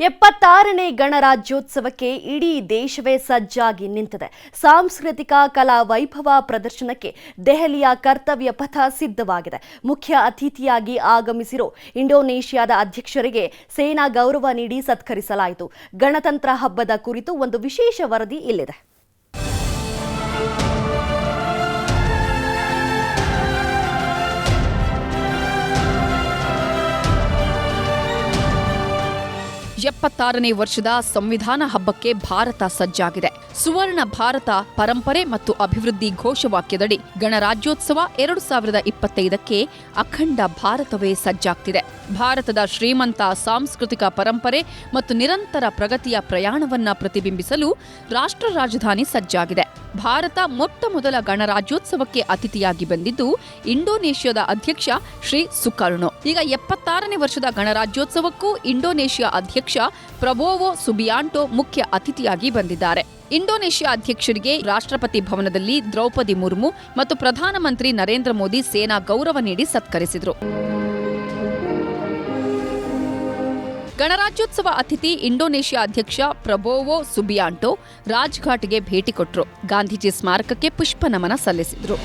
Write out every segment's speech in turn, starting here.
ಎಪ್ಪತ್ತಾರನೇ ಗಣರಾಜ್ಯೋತ್ಸವಕ್ಕೆ ಇಡೀ ದೇಶವೇ ಸಜ್ಜಾಗಿ ನಿಂತಿದೆ. ಸಾಂಸ್ಕೃತಿಕ ಕಲಾ ವೈಭವ ಪ್ರದರ್ಶನಕ್ಕೆ ದೆಹಲಿಯ ಕರ್ತವ್ಯ ಪಥ ಸಿದ್ಧವಾಗಿದೆ. ಮುಖ್ಯ ಅತಿಥಿಯಾಗಿ ಆಗಮಿಸಿರೋ ಇಂಡೋನೇಷ್ಯಾದ ಅಧ್ಯಕ್ಷರಿಗೆ ಸೇನಾ ಗೌರವ ನೀಡಿ ಸತ್ಕರಿಸಲಾಯಿತು. ಗಣತಂತ್ರ ಹಬ್ಬದ ಕುರಿತು ಒಂದು ವಿಶೇಷ ವರದಿ ಇಲ್ಲಿದೆ. ಎಪ್ಪತ್ತಾರನೇ ವರ್ಷದ ಸಂವಿಧಾನ ಹಬ್ಬಕ್ಕೆ ಭಾರತ ಸಜ್ಜಾಗಿದೆ. ಸುವರ್ಣ ಭಾರತ ಪರಂಪರೆ ಮತ್ತು ಅಭಿವೃದ್ಧಿ ಘೋಷವಾಕ್ಯದಡಿ ಗಣರಾಜ್ಯೋತ್ಸವ ಎರಡು ಸಾವಿರದ ಇಪ್ಪತ್ತೈದಕ್ಕೆ ಅಖಂಡ ಭಾರತವೇ ಸಜ್ಜಾಗ್ತಿದೆ. ಭಾರತದ ಶ್ರೀಮಂತ ಸಾಂಸ್ಕೃತಿಕ ಪರಂಪರೆ ಮತ್ತು ನಿರಂತರ ಪ್ರಗತಿಯ ಪ್ರಯಾಣವನ್ನ ಪ್ರತಿಬಿಂಬಿಸಲು ರಾಷ್ಟ್ರ ರಾಜಧಾನಿ ಸಜ್ಜಾಗಿದೆ. ಭಾರತ ಮೊಟ್ಟ ಮೊದಲ ಗಣರಾಜ್ಯೋತ್ಸವಕ್ಕೆ ಅತಿಥಿಯಾಗಿ ಬಂದಿದ್ದು ಇಂಡೋನೇಷ್ಯಾದ ಅಧ್ಯಕ್ಷ ಶ್ರೀ ಸುಕರ್ಣೋ. ಈಗ ಎಪ್ಪತ್ತಾರನೇ ವರ್ಷದ ಗಣರಾಜ್ಯೋತ್ಸವಕ್ಕೂ ಇಂಡೋನೇಷ್ಯಾ ಅಧ್ಯಕ್ಷ ಪ್ರಬೋವೋ ಸುಬಿಯಾಂಟೋ ಮುಖ್ಯ ಅತಿಥಿಯಾಗಿ ಬಂದಿದ್ದಾರೆ. ಇಂಡೋನೇಷ್ಯಾ ಅಧ್ಯಕ್ಷರಿಗೆ ರಾಷ್ಟ್ರಪತಿ ಭವನದಲ್ಲಿ ದ್ರೌಪದಿ ಮುರ್ಮು ಮತ್ತು ಪ್ರಧಾನಮಂತ್ರಿ ನರೇಂದ್ರ ಮೋದಿ ಸೇನಾ ಗೌರವ ನೀಡಿ ಸತ್ಕರಿಸಿದರು. ಗಣರಾಜ್ಯೋತ್ಸವ ಅತಿಥಿ ಇಂಡೋನೇಷ್ಯಾ ಅಧ್ಯಕ್ಷ ಪ್ರಬೋವೋ ಸುಬಿಯಾಂಟೋ ರಾಜ್ಘಾಟ್ಗೆ ಭೇಟಿ ಕೊಟ್ಟರು ಗಾಂಧೀಜಿ ಸ್ಮಾರಕಕ್ಕೆ ಪುಷ್ಪ ನಮನ ಸಲ್ಲಿಸಿದ್ರು.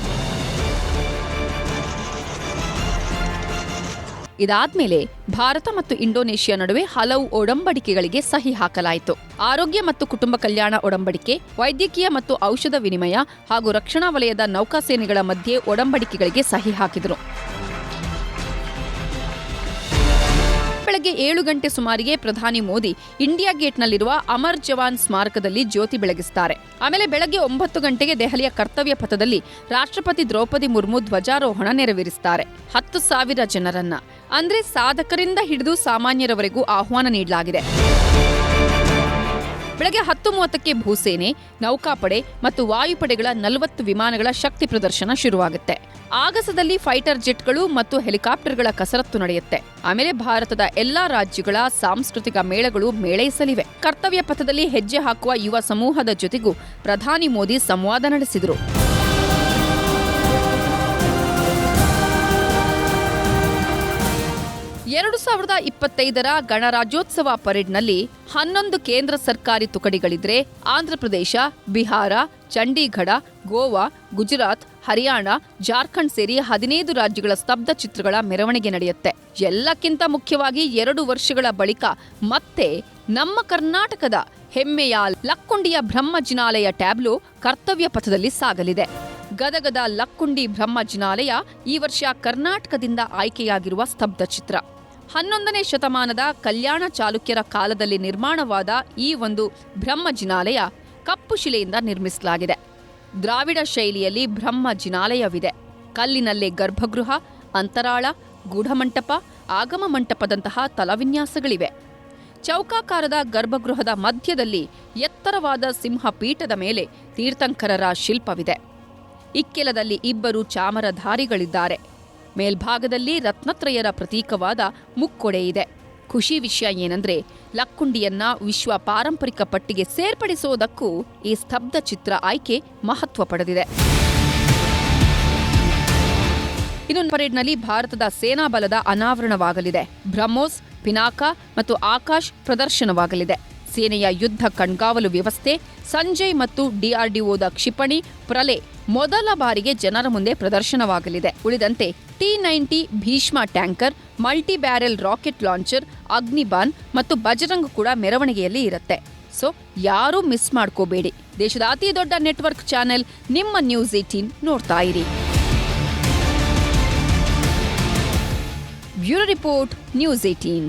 ಇದಾದ್ಮೇಲೆ ಭಾರತ ಮತ್ತು ಇಂಡೋನೇಷ್ಯಾ ನಡುವೆ ಹಲವು ಒಡಂಬಡಿಕೆಗಳಿಗೆ ಸಹಿ ಹಾಕಲಾಯಿತು. ಆರೋಗ್ಯ ಮತ್ತು ಕುಟುಂಬ ಕಲ್ಯಾಣ ಒಡಂಬಡಿಕೆ, ವೈದ್ಯಕೀಯ ಮತ್ತು ಔಷಧ ವಿನಿಮಯ ಹಾಗೂ ರಕ್ಷಣಾ ವಲಯದ ನೌಕಾಸೇನೆಗಳ ಮಧ್ಯೆ ಒಡಂಬಡಿಕೆಗಳಿಗೆ ಸಹಿ ಹಾಕಿದರು. ಬೆಳಗ್ಗೆ ಏಳು ಗಂಟೆ ಸುಮಾರಿಗೆ ಪ್ರಧಾನಿ ಮೋದಿ ಇಂಡಿಯಾ ಗೇಟ್ನಲ್ಲಿರುವ ಅಮರ್ ಜವಾನ್ ಸ್ಮಾರಕದಲ್ಲಿ ಜ್ಯೋತಿ ಬೆಳಗಿಸುತ್ತಾರೆ ಆಮೇಲೆ ಬೆಳಗ್ಗೆ ಒಂಬತ್ತು ಗಂಟೆಗೆ ದೆಹಲಿಯ ಕರ್ತವ್ಯ ಪಥದಲ್ಲಿ ರಾಷ್ಟ್ರಪತಿ ದ್ರೌಪದಿ ಮುರ್ಮು ಧ್ವಜಾರೋಹಣ ನೆರವೇರಿಸುತ್ತಾರೆ ಹತ್ತು ಸಾವಿರ ಜನರನ್ನ. ಅಂದ್ರೆ ಸಾಧಕರಿಂದ ಹಿಡಿದು ಸಾಮಾನ್ಯರವರೆಗೂ ಆಹ್ವಾನ ನೀಡಲಾಗಿದೆ. ಬೆಳಗ್ಗೆ ಹತ್ತು ಮೂವತ್ತಕ್ಕೆ ಭೂಸೇನೆ, ನೌಕಾಪಡೆ ಮತ್ತು ವಾಯುಪಡೆಗಳ ನಲವತ್ತು ವಿಮಾನಗಳ ಶಕ್ತಿ ಪ್ರದರ್ಶನ ಶುರುವಾಗುತ್ತೆ. ಆಗಸದಲ್ಲಿ ಫೈಟರ್ ಜೆಟ್ಗಳು ಮತ್ತು ಹೆಲಿಕಾಪ್ಟರ್ಗಳ ಕಸರತ್ತು ನಡೆಯುತ್ತೆ. ಆಮೇಲೆ ಭಾರತದ ಎಲ್ಲಾ ರಾಜ್ಯಗಳ ಸಾಂಸ್ಕೃತಿಕ ಮೇಳಗಳು ಮೇಳೈಸಲಿವೆ. ಕರ್ತವ್ಯ ಪಥದಲ್ಲಿ ಹೆಜ್ಜೆ ಹಾಕುವ ಯುವ ಸಮೂಹದ ಜೊತೆಗೂ ಪ್ರಧಾನಿ ಮೋದಿ ಸಂವಾದ ನಡೆಸಿದರು. ಸಾವಿರದ ಇಪ್ಪತ್ತೈದರ ಗಣರಾಜ್ಯೋತ್ಸವ ಪರೇಡ್ನಲ್ಲಿ ಹನ್ನೊಂದು ಕೇಂದ್ರ ಸರ್ಕಾರಿ ತುಕಡಿಗಳಿದ್ರೆ ಆಂಧ್ರಪ್ರದೇಶ, ಬಿಹಾರ, ಚಂಡೀಗಢ, ಗೋವಾ, ಗುಜರಾತ್, ಹರಿಯಾಣ, ಜಾರ್ಖಂಡ್ ಸೇರಿ ಹದಿನೈದು ರಾಜ್ಯಗಳ ಸ್ತಬ್ಧ ಚಿತ್ರಗಳ ಮೆರವಣಿಗೆ ನಡೆಯುತ್ತೆ. ಎಲ್ಲಕ್ಕಿಂತ ಮುಖ್ಯವಾಗಿ ಎರಡು ವರ್ಷಗಳ ಬಳಿಕ ಮತ್ತೆ ನಮ್ಮ ಕರ್ನಾಟಕದ ಹೆಮ್ಮೆಯ ಲಕ್ಕುಂಡಿಯ ಬ್ರಹ್ಮಜಿನಾಲಯ ಟ್ಯಾಬ್ಲು ಕರ್ತವ್ಯ ಪಥದಲ್ಲಿ ಸಾಗಲಿದೆ. ಗದಗದ ಲಕ್ಕುಂಡಿ ಬ್ರಹ್ಮಜಿನಾಲಯ ಈ ವರ್ಷ ಕರ್ನಾಟಕದಿಂದ ಆಯ್ಕೆಯಾಗಿರುವ ಸ್ತಬ್ಧ ಚಿತ್ರ. ಹನ್ನೊಂದನೇ ಶತಮಾನದ ಕಲ್ಯಾಣ ಚಾಲುಕ್ಯರ ಕಾಲದಲ್ಲಿ ನಿರ್ಮಾಣವಾದ ಈ ಒಂದು ಬ್ರಹ್ಮ ಜಿನಾಲಯ ಕಪ್ಪು ಶಿಲೆಯಿಂದ ನಿರ್ಮಿಸಲಾಗಿದೆ. ದ್ರಾವಿಡ ಶೈಲಿಯಲ್ಲಿ ಬ್ರಹ್ಮ ಜಿನಾಲಯವಿದೆ. ಕಲ್ಲಿನಲ್ಲೇ ಗರ್ಭಗೃಹ, ಅಂತರಾಳ, ಗೂಢಮಂಟಪ, ಆಗಮ ಮಂಟಪದಂತಹ ತಲವಿನ್ಯಾಸಗಳಿವೆ. ಚೌಕಾಕಾರದ ಗರ್ಭಗೃಹದ ಮಧ್ಯದಲ್ಲಿ ಎತ್ತರವಾದ ಸಿಂಹಪೀಠದ ಮೇಲೆ ತೀರ್ಥಂಕರರ ಶಿಲ್ಪವಿದೆ. ಇಕ್ಕೆಲದಲ್ಲಿ ಇಬ್ಬರು ಚಾಮರಧಾರಿಗಳಿದ್ದಾರೆ. ಮೇಲ್ಭಾಗದಲ್ಲಿ ರತ್ನತ್ರಯರ ಪ್ರತೀಕವಾದ ಮುಕ್ಕೊಡೆ ಇದೆ. ಖುಷಿ ವಿಷಯ ಏನಂದ್ರೆ, ಲಕ್ಕುಂಡಿಯನ್ನ ವಿಶ್ವ ಪಾರಂಪರಿಕ ಪಟ್ಟಿಗೆ ಸೇರ್ಪಡಿಸೋದಕ್ಕೂ ಈ ಸ್ತಬ್ಧ ಚಿತ್ರ ಆಯ್ಕೆ ಮಹತ್ವ ಪಡೆದಿದೆ. ಇನ್ನು ಪರೇಡ್ನಲ್ಲಿ ಭಾರತದ ಸೇನಾ ಬಲದ ಅನಾವರಣವಾಗಲಿದೆ. ಬ್ರಹ್ಮೋಸ್, ಪಿನಾಕ ಮತ್ತು ಆಕಾಶ್ ಪ್ರದರ್ಶನವಾಗಲಿದೆ. ಸೇನೆಯ ಯುದ್ಧ ಕಣ್ಗಾವಲು ವ್ಯವಸ್ಥೆ, ಸಂಜಯ್ ಮತ್ತು ಡಿಆರ್ಡಿಒದ ಕ್ಷಿಪಣಿ ಪ್ರಲೆ ಮೊದಲ ಬಾರಿಗೆ ಜನರ ಮುಂದೆ ಪ್ರದರ್ಶನವಾಗಲಿದೆ. ಉಳಿದಂತೆ T ninety Bhishma tanker multi barrel rocket launcher Agniban ಮತ್ತು ಬಜರಂಗ್ ಕೂಡ ಮೆರವಣಿಗೆಯಲ್ಲಿ ಇರುತ್ತೆ. ಸೊ ಯಾರೂ ಮಿಸ್ ಮಾಡ್ಕೋಬೇಡಿ. ದೇಶದ ಅತಿ ದೊಡ್ಡ ನೆಟ್ವರ್ಕ್ ಚಾನೆಲ್ ನಿಮ್ಮ ನ್ಯೂಸ್ ಏಟೀನ್ ನೋಡ್ತಾ ಇರಿ. Bureau report news eighteen